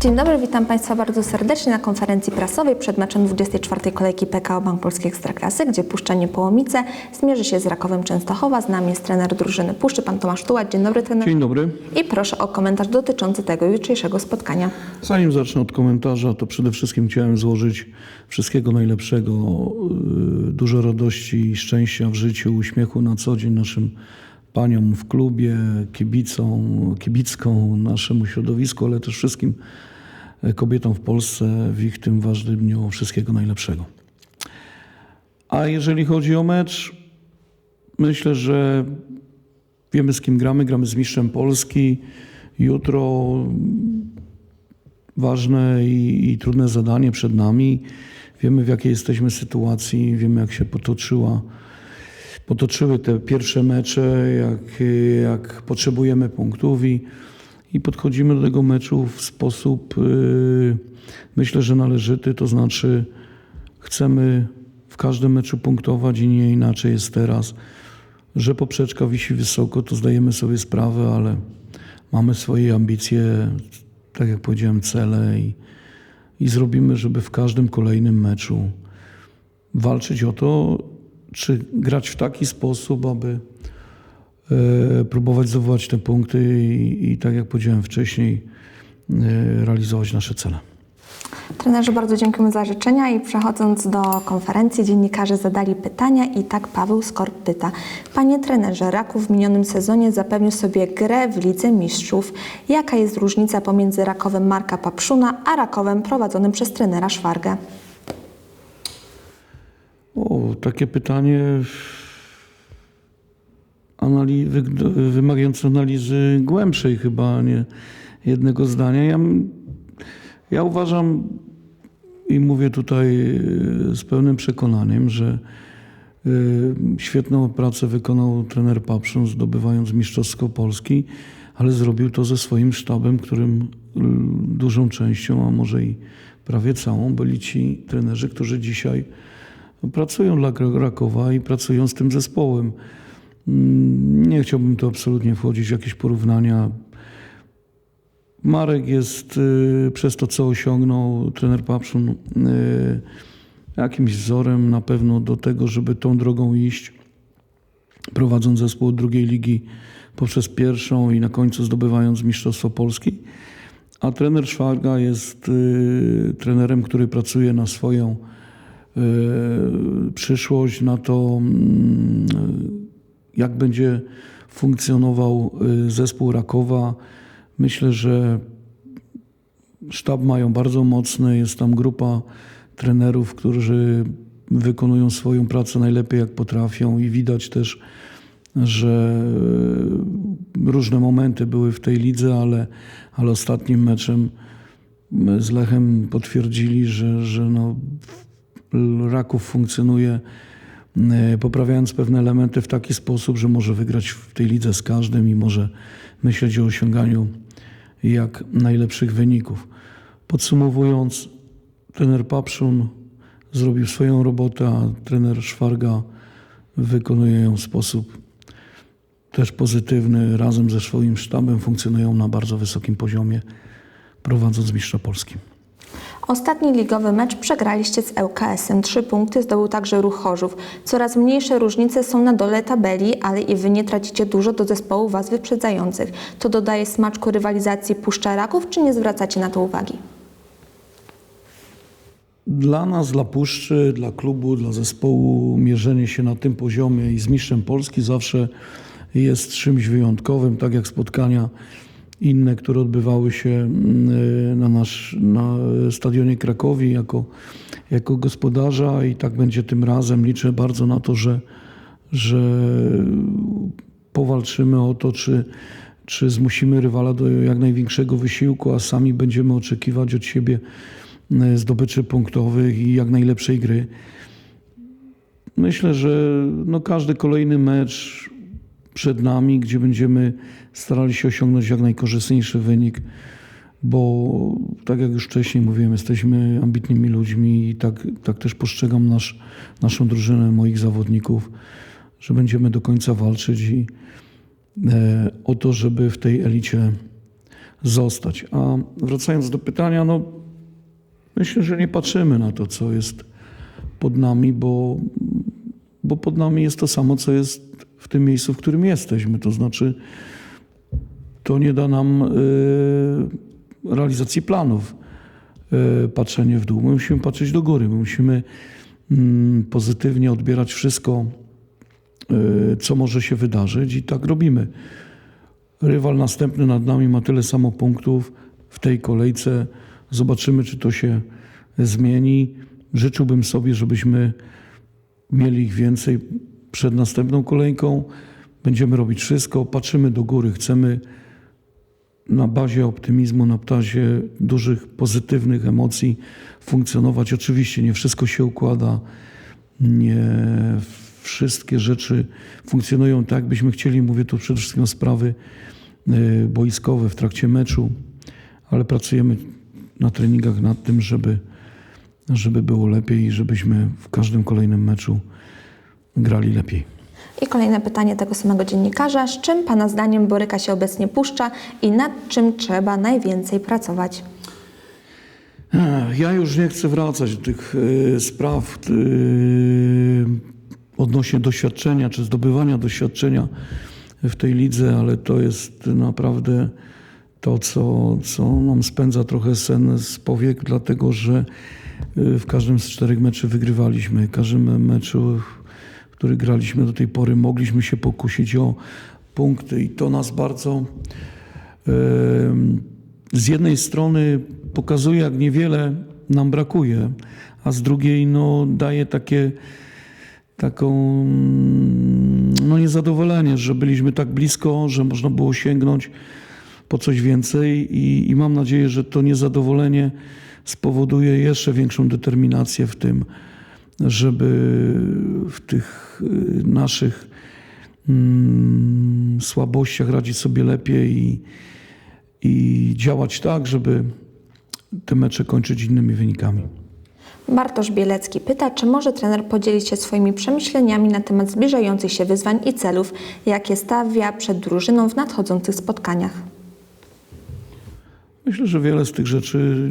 Dzień dobry, witam Państwa bardzo serdecznie na konferencji prasowej przed meczem 24. kolejki PKO Bank Polski Ekstraklasy, gdzie Puszcza Niepołomice zmierzy się z Rakowem Częstochowa. Z nami jest trener drużyny Puszczy, pan Tomasz Tułacz. Dzień dobry, trener. Dzień dobry. I proszę o komentarz dotyczący tego jutrzejszego spotkania. Zanim zacznę od komentarza, to przede wszystkim chciałem złożyć wszystkiego najlepszego, yy, dużo radości i szczęścia w życiu, uśmiechu na co dzień naszym paniom w klubie, kibicom, kibickom, naszemu środowisku, ale też wszystkim e, kobietom w Polsce w ich tym ważnym dniu wszystkiego najlepszego. A jeżeli chodzi o mecz, myślę, że wiemy z kim gramy. Gramy z mistrzem Polski. Jutro ważne i, i trudne zadanie przed nami. Wiemy, w jakiej jesteśmy sytuacji, wiemy, jak się potoczyła, potoczyły te pierwsze mecze, jak, jak potrzebujemy punktów i, i podchodzimy do tego meczu w sposób, yy, myślę, że należyty, to znaczy chcemy w każdym meczu punktować i nie inaczej jest teraz. Że poprzeczka wisi wysoko, to zdajemy sobie sprawę, ale mamy swoje ambicje, tak jak powiedziałem, cele i, i zrobimy, żeby w każdym kolejnym meczu walczyć o to, czy grać w taki sposób, aby e, próbować zdobywać te punkty i, i tak jak powiedziałem wcześniej, e, realizować nasze cele. Trenerze, bardzo dziękujemy za życzenia i przechodząc do konferencji, dziennikarze zadali pytania i tak Paweł Skorp pyta. Panie trenerze, Raków w minionym sezonie zapewnił sobie grę w Lidze Mistrzów. Jaka jest różnica pomiędzy Rakowem Marka Papszuna, a Rakowem prowadzonym przez trenera Szwargę? O, takie pytanie anali- wy- wymagające analizy głębszej chyba, a nie jednego zdania. Ja, ja uważam i mówię tutaj y, z pełnym przekonaniem, że y, świetną pracę wykonał trener Papszun, zdobywając Mistrzostwo Polski, ale zrobił to ze swoim sztabem, którym dużą częścią, a może i prawie całą, byli ci trenerzy, którzy dzisiaj pracują dla Kra- Rakowa i pracują z tym zespołem. Mm, Nie chciałbym tu absolutnie wchodzić w jakieś porównania. Marek jest y, przez to, co osiągnął trener Papszun, y, jakimś wzorem na pewno do tego, żeby tą drogą iść, prowadząc zespół od drugiej ligi poprzez pierwszą i na końcu zdobywając Mistrzostwo Polski. A trener Szwarga jest y, trenerem, który pracuje na swoją przyszłość, na to, mm, jak będzie funkcjonował y, zespół Rakowa. Myślę, że sztab mają bardzo mocny, jest tam grupa trenerów, którzy wykonują swoją pracę najlepiej jak potrafią i widać też, że y, różne momenty były w tej lidze, ale, ale ostatnim meczem z Lechem potwierdzili, że, że no, Raków funkcjonuje e, poprawiając pewne elementy w taki sposób, że może wygrać w tej lidze z każdym i może myśleć o osiąganiu jak najlepszych wyników. Podsumowując, trener Papszun zrobił swoją robotę, a trener Szwarga wykonuje ją w sposób też pozytywny. Razem ze swoim sztabem funkcjonują na bardzo wysokim poziomie, prowadząc mistrza Polski. Ostatni ligowy mecz przegraliście z ŁKS-em. Trzy punkty zdobył także Ruch Chorzów. Coraz mniejsze różnice są na dole tabeli, ale i wy nie tracicie dużo do zespołów was wyprzedzających. To dodaje smaczku rywalizacji Puszcza Raków, czy nie zwracacie na to uwagi? Dla nas, dla Puszczy, dla klubu, dla zespołu mierzenie się na tym poziomie i z mistrzem Polski zawsze jest czymś wyjątkowym, tak jak spotkania inne, które odbywały się mm, na, nasz, na stadionie Krakowi jako, jako gospodarza i tak będzie tym razem. Liczę bardzo na to, że, że powalczymy o to, czy, czy zmusimy rywala do jak największego wysiłku, a sami będziemy oczekiwać od siebie e, zdobyczy punktowych i jak najlepszej gry. Myślę, że no każdy kolejny mecz przed nami, gdzie będziemy starali się osiągnąć jak najkorzystniejszy wynik, bo tak jak już wcześniej mówiłem, jesteśmy ambitnymi ludźmi i tak, tak też postrzegam nasz, naszą drużynę, moich zawodników, że będziemy do końca walczyć i e, o to, żeby w tej elicie zostać. A wracając do pytania, no myślę, że nie patrzymy na to, co jest pod nami, bo, bo pod nami jest to samo, co jest w tym miejscu, w którym jesteśmy. To znaczy, to nie da nam y, realizacji planów y, patrzenie w dół. My musimy patrzeć do góry. My musimy mm, pozytywnie odbierać wszystko, y, co może się wydarzyć i tak robimy. Rywal następny nad nami ma tyle samo punktów w tej kolejce. Zobaczymy, czy to się zmieni. Życzyłbym sobie, żebyśmy mieli ich więcej przed następną kolejką. Będziemy robić wszystko, patrzymy do góry, chcemy na bazie optymizmu, na bazie dużych pozytywnych emocji funkcjonować. Oczywiście nie wszystko się układa, nie wszystkie rzeczy funkcjonują tak, byśmy chcieli. Mówię tu przede wszystkim o sprawy y, boiskowe w trakcie meczu, ale pracujemy na treningach nad tym, żeby, żeby było lepiej i żebyśmy w każdym kolejnym meczu grali lepiej. I kolejne pytanie tego samego dziennikarza. Z czym Pana zdaniem boryka się obecnie Puszcza i nad czym trzeba najwięcej pracować? Ja już nie chcę wracać do tych e, spraw e, odnośnie doświadczenia czy zdobywania doświadczenia w tej lidze, ale to jest naprawdę to, co, co nam spędza trochę sen z powiek, dlatego że e, w każdym z czterech meczy wygrywaliśmy. W każdym meczu, który graliśmy do tej pory, mogliśmy się pokusić o punkty i to nas bardzo z jednej strony pokazuje, jak niewiele nam brakuje, a z drugiej no, daje takie taką no, niezadowolenie, że byliśmy tak blisko, że można było sięgnąć po coś więcej i, i mam nadzieję, że to niezadowolenie spowoduje jeszcze większą determinację w tym, żeby w tych y, naszych mm, słabościach radzić sobie lepiej i, i działać tak, żeby te mecze kończyć innymi wynikami. Bartosz Bielecki pyta, czy może trener podzielić się swoimi przemyśleniami na temat zbliżających się wyzwań i celów, jakie stawia przed drużyną w nadchodzących spotkaniach. Myślę, że wiele z tych rzeczy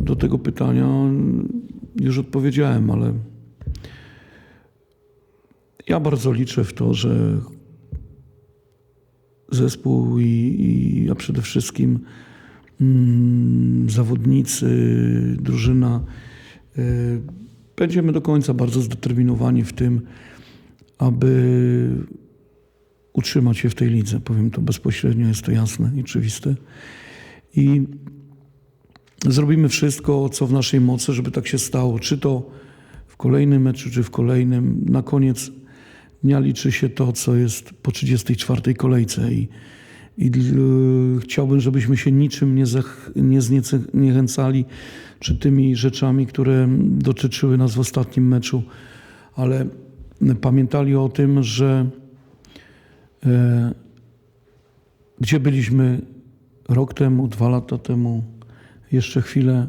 do tego pytania już odpowiedziałem, ale ja bardzo liczę w to, że zespół i, i a przede wszystkim mm, zawodnicy, drużyna y, będziemy do końca bardzo zdeterminowani w tym, aby utrzymać się w tej lidze. Powiem to bezpośrednio, jest to jasne i oczywiste. I zrobimy wszystko, co w naszej mocy, żeby tak się stało. Czy to w kolejnym meczu, czy w kolejnym. Na koniec dnia liczy się to, co jest po 34 kolejce. I, i dl- chciałbym, żebyśmy się niczym nie, zach, nie zniechęcali, czy tymi rzeczami, które dotyczyły nas w ostatnim meczu, ale pamiętali o tym, że e, gdzie byliśmy rok temu, dwa lata temu, jeszcze chwilę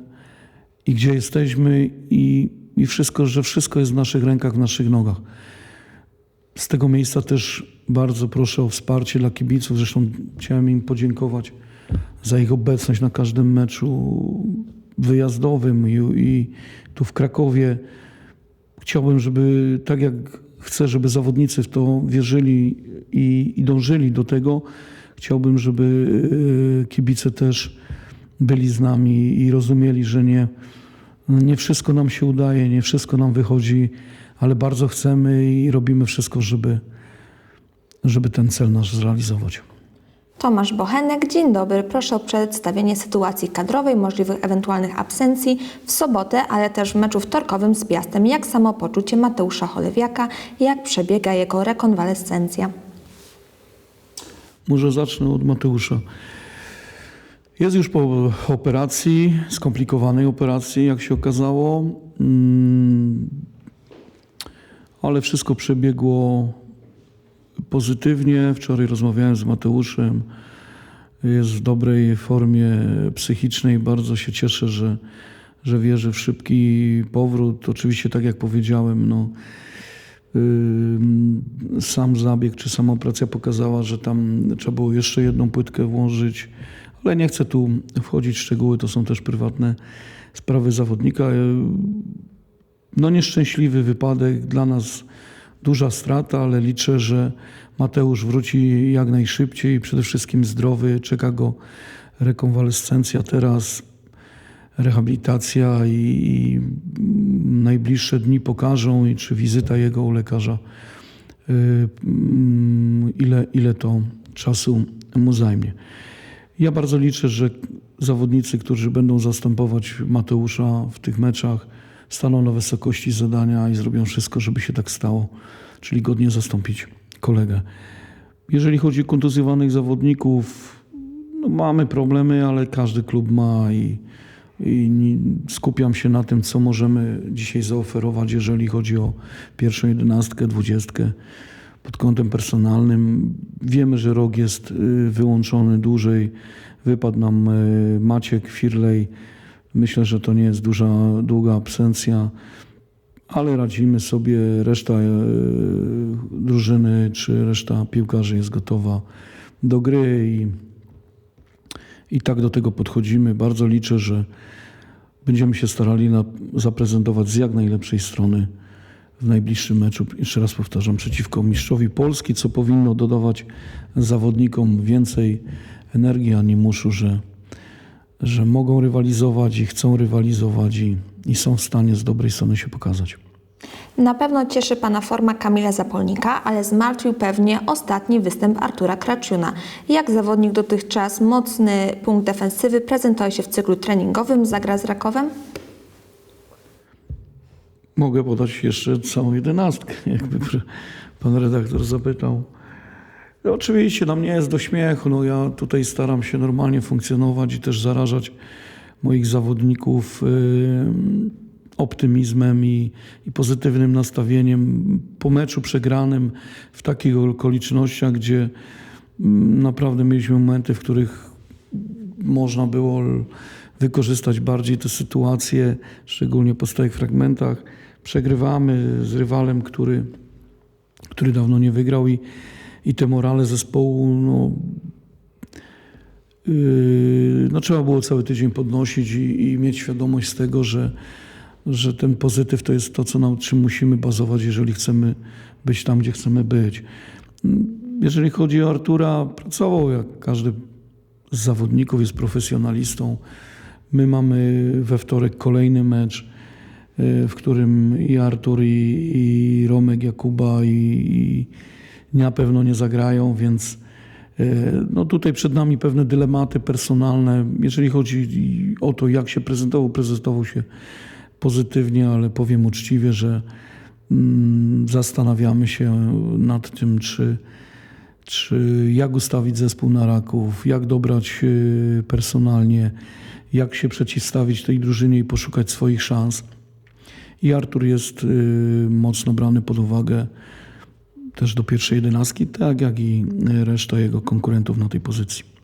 i gdzie jesteśmy i, i wszystko, że wszystko jest w naszych rękach, w naszych nogach. Z tego miejsca też bardzo proszę o wsparcie dla kibiców. Zresztą chciałem im podziękować za ich obecność na każdym meczu wyjazdowym i, i tu w Krakowie. Chciałbym, żeby tak jak chcę, żeby zawodnicy w to wierzyli i, i dążyli do tego, chciałbym, żeby e, kibice też byli z nami i rozumieli, że nie, nie wszystko nam się udaje, nie wszystko nam wychodzi, ale bardzo chcemy i robimy wszystko, żeby, żeby ten cel nasz zrealizować. Tomasz Bochenek, dzień dobry. Proszę o przedstawienie sytuacji kadrowej, możliwych ewentualnych absencji w sobotę, ale też w meczu wtorkowym z Piastem. Jak samopoczucie Mateusza Cholewiaka, jak przebiega jego rekonwalescencja? Może zacznę od Mateusza. Jest już po operacji, skomplikowanej operacji, jak się okazało, Mm, ale wszystko przebiegło pozytywnie. Wczoraj rozmawiałem z Mateuszem. Jest w dobrej formie psychicznej. Bardzo się cieszę, że, że wierzę w szybki powrót. Oczywiście, tak jak powiedziałem, no, sam zabieg czy sama operacja pokazała, że tam trzeba było jeszcze jedną płytkę włożyć, ale nie chcę tu wchodzić w szczegóły, to są też prywatne sprawy zawodnika. No nieszczęśliwy wypadek, dla nas duża strata, ale liczę, że Mateusz wróci jak najszybciej, przede wszystkim zdrowy, czeka go rekonwalescencja teraz, rehabilitacja i, i najbliższe dni pokażą, i czy wizyta jego u lekarza, y, mm, ile, ile to czasu mu zajmie. Ja bardzo liczę, że zawodnicy, którzy będą zastępować Mateusza w tych meczach, staną na wysokości zadania i zrobią wszystko, żeby się tak stało, czyli godnie zastąpić kolegę. Jeżeli chodzi o kontuzjowanych zawodników, no mamy problemy, ale każdy klub ma i, i skupiam się na tym, co możemy dzisiaj zaoferować, jeżeli chodzi o pierwszą jedenastkę, dwudziestkę pod kątem personalnym. Wiemy, że rok jest y, wyłączony dłużej. Wypadł nam y, Maciek Firlej. Myślę, że to nie jest duża, długa absencja, ale radzimy sobie. Reszta y, drużyny czy reszta piłkarzy jest gotowa do gry i, i tak do tego podchodzimy. Bardzo liczę, że będziemy się starali na, zaprezentować z jak najlepszej strony w najbliższym meczu, jeszcze raz powtarzam, przeciwko mistrzowi Polski, co powinno dodawać zawodnikom więcej energii, animuszu, że, że mogą rywalizować i chcą rywalizować i, i są w stanie z dobrej strony się pokazać. Na pewno cieszy Pana forma Kamila Zapolnika, ale zmartwił pewnie ostatni występ Artura Kraczuna. Jak zawodnik dotychczas mocny punkt defensywy prezentuje się w cyklu treningowym, zagra z Rakowem? Mogę podać jeszcze całą jedenastkę, jakby pan redaktor zapytał. No, Oczywiście nam nie jest do śmiechu. No, ja tutaj staram się normalnie funkcjonować i też zarażać moich zawodników y, optymizmem i, i pozytywnym nastawieniem po meczu przegranym w takich okolicznościach, gdzie mm, naprawdę mieliśmy momenty, w których można było wykorzystać bardziej tę sytuację, szczególnie po stałych fragmentach. Przegrywamy z rywalem, który, który dawno nie wygrał i, i te morale zespołu no, yy, no, trzeba było cały tydzień podnosić i, i mieć świadomość z tego, że, że ten pozytyw to jest to, co na czym musimy bazować, jeżeli chcemy być tam, gdzie chcemy być. Jeżeli chodzi o Artura, pracował jak każdy z zawodników, jest profesjonalistą. My mamy we wtorek kolejny mecz, w którym i Artur, i, i Romek Jakuba, i, i na pewno nie zagrają, więc y, no tutaj przed nami pewne dylematy personalne. Jeżeli chodzi o to, jak się prezentował, prezentował się pozytywnie, ale powiem uczciwie, że mm, zastanawiamy się nad tym, czy czy jak ustawić zespół na raków, jak dobrać y, personalnie, jak się przeciwstawić tej drużynie i poszukać swoich szans. I Artur jest y, mocno brany pod uwagę też do pierwszej jedenastki, tak jak i y, reszta jego konkurentów na tej pozycji.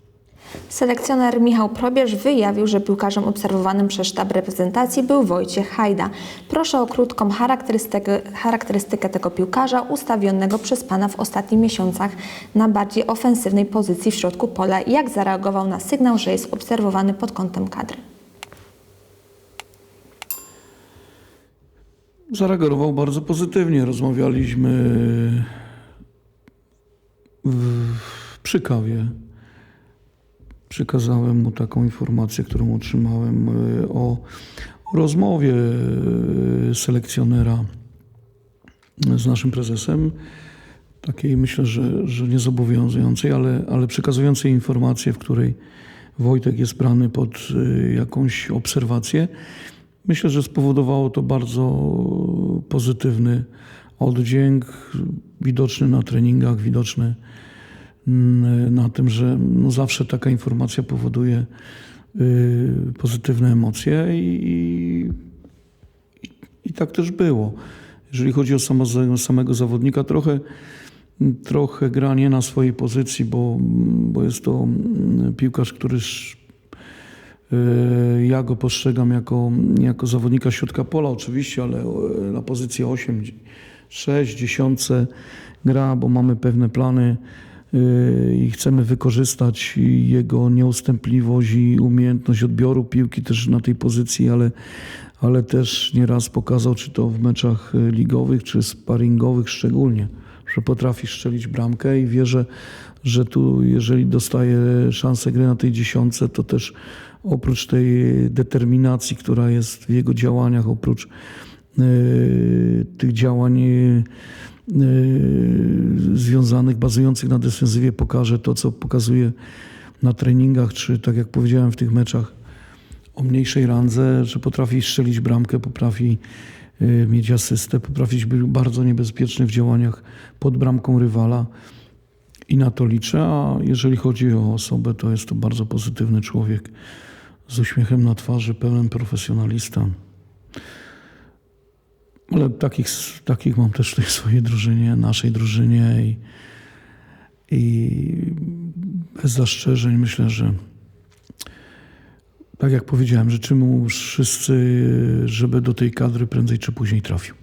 Selekcjoner Michał Probierz wyjawił, że piłkarzem obserwowanym przez sztab reprezentacji był Wojciech Hajda. Proszę o krótką charakterystykę, charakterystykę tego piłkarza ustawionego przez Pana w ostatnich miesiącach na bardziej ofensywnej pozycji w środku pola i jak zareagował na sygnał, że jest obserwowany pod kątem kadry. Zareagował bardzo pozytywnie. Rozmawialiśmy w, przy kawie. Przekazałem mu taką informację, którą otrzymałem y, o, rozmowie y, selekcjonera z naszym prezesem. Takiej myślę, że, że niezobowiązującej, ale, ale przekazującej informację, w której Wojtek jest brany pod y, jakąś obserwację. Myślę, że spowodowało to bardzo pozytywny oddźwięk, widoczny na treningach, widoczny mm, na tym, że no zawsze taka informacja powoduje y, pozytywne emocje i, i, i tak też było. Jeżeli chodzi o samo, samego zawodnika, trochę, trochę gra nie na swojej pozycji, bo, bo jest to mm, piłkarz, który Ja go postrzegam jako, jako zawodnika środka pola oczywiście, ale e, na pozycji 8, 6, 10 gra, bo mamy pewne plany y, i chcemy wykorzystać jego nieustępliwość i umiejętność odbioru piłki też na tej pozycji, ale, ale też nieraz pokazał, czy to w meczach ligowych, czy sparingowych szczególnie, że potrafi strzelić bramkę i wierzę, że tu jeżeli dostaje szansę gry na tej dziesiątce, to też oprócz tej determinacji, która jest w jego działaniach, oprócz y, tych działań y, y, związanych, bazujących na defensywie, pokaże to, co pokazuje na treningach, czy tak jak powiedziałem w tych meczach o mniejszej randze, że potrafi strzelić bramkę, potrafi mieć asystę, potrafi być bardzo niebezpieczny w działaniach pod bramką rywala. I na to liczę, a jeżeli chodzi o osobę, to jest to bardzo pozytywny człowiek z uśmiechem na twarzy, pełen profesjonalista. Ale takich, takich mam też w tej swojej drużynie, naszej drużynie i, i bez zastrzeżeń myślę, że tak jak powiedziałem, życzymy mu wszyscy, żeby do tej kadry prędzej czy później trafił.